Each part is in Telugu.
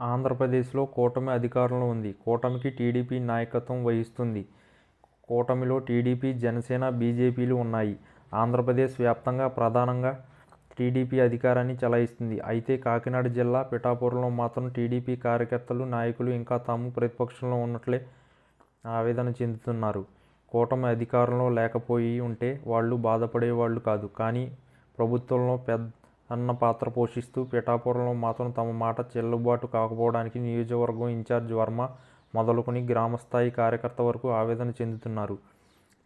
ఆంధ్రప్రదేశ్లో కూటమి అధికారంలో ఉంది. కూటమికి టీడీపీ నాయకత్వం వహిస్తుంది. కూటమిలో టీడీపీ జనసేన బీజేపీలు ఉన్నాయి. ఆంధ్రప్రదేశ్ వ్యాప్తంగా ప్రధానంగా టీడీపీ అధికారాన్ని చెలాయిస్తుంది. అయితే కాకినాడ జిల్లా పిఠాపురంలో మాత్రం టీడీపీ కార్యకర్తలు నాయకులు ఇంకా తాము ప్రతిపక్షంలో ఉన్నట్లే ఆవేదన చెందుతున్నారు. కూటమి అధికారంలో లేకపోయి ఉంటే వాళ్ళు బాధపడేవాళ్ళు కాదు. కానీ ప్రభుత్వంలో పెద్ద అన్న పాత్ర పోషిస్తూ పిఠాపురంలో మాత్రం తమ మాట చెల్లుబాటు కాకపోవడానికి నియోజకవర్గం ఇన్ఛార్జ్ వర్మ మొదలుకొని గ్రామస్థాయి కార్యకర్త వరకు ఆవేదన చెందుతున్నారు.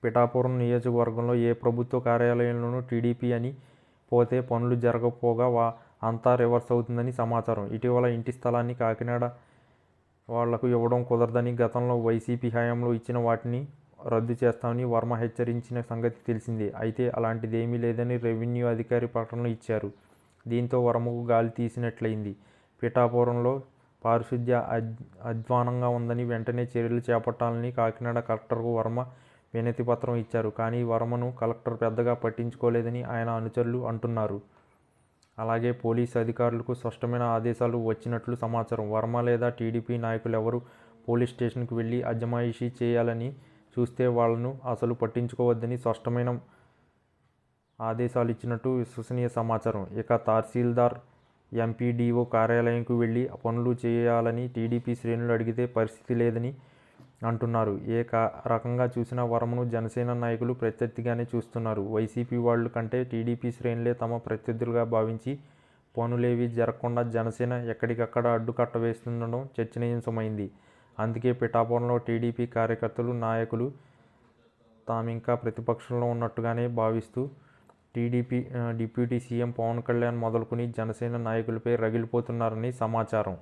పిఠాపురం నియోజకవర్గంలో ఏ ప్రభుత్వ కార్యాలయంలోనూ టీడీపీ అని పోతే పనులు జరగకపోగా వా అంతా రివర్స్ అవుతుందని సమాచారం. ఇటీవల ఇంటి స్థలాన్ని కాకినాడ వాళ్ళకు ఇవ్వడం కుదరదని గతంలో వైసీపీ హయాంలో ఇచ్చిన వాటిని రద్దు చేస్తామని వర్మ హెచ్చరించిన సంగతి తెలిసిందే. అయితే అలాంటిదేమీ లేదని రెవెన్యూ అధికారి ప్రకటనలో ఇచ్చారు. దీంతో వరముకు గాలి తీసినట్లయింది. పిఠాపురంలో పారిశుద్ధ్య అద్ అధ్వానంగా ఉందని వెంటనే చర్యలు చేపట్టాలని కాకినాడ కలెక్టర్కు వర్మ వినతి పత్రం ఇచ్చారు. కానీ వర్మను కలెక్టర్ పెద్దగా పట్టించుకోలేదని ఆయన అనుచరులు అంటున్నారు. అలాగే పోలీసు అధికారులకు స్పష్టమైన ఆదేశాలు వచ్చినట్లు సమాచారం. వర్మ లేదా టీడీపీ నాయకులు ఎవరు పోలీస్ స్టేషన్కు వెళ్ళి అజమాయిషీ చేయాలని చూస్తే వాళ్ళను అసలు పట్టించుకోవద్దని స్పష్టమైన ఆదేశాలు ఇచ్చినట్టు విశ్వసనీయ సమాచారం. ఇక తహసీల్దార్ ఎంపీడీఓ కార్యాలయంకు వెళ్ళి పనులు చేయాలని టీడీపీ శ్రేణులు అడిగితే పరిస్థితి లేదని అంటున్నారు. ఏ రకంగా చూసినా వరమును జనసేన నాయకులు ప్రత్యర్థిగానే చూస్తున్నారు. వైసీపీ వాళ్ళు కంటే టీడీపీ శ్రేణులే తమ ప్రత్యర్థులుగా భావించి పనులేవి జరగకుండా జనసేన ఎక్కడికక్కడ అడ్డుకట్ట వేస్తుండడం చర్చనీయాంశమైంది. అందుకే పిఠాపురంలో టీడీపీ కార్యకర్తలు నాయకులు తామింకా ప్రతిపక్షంలో ఉన్నట్టుగానే భావిస్తూ TDP deputy CM Pawan Kalyan మొదలుకొని జనసేన నాయకులపై రగిలిపోతున్నారని సమాచారం.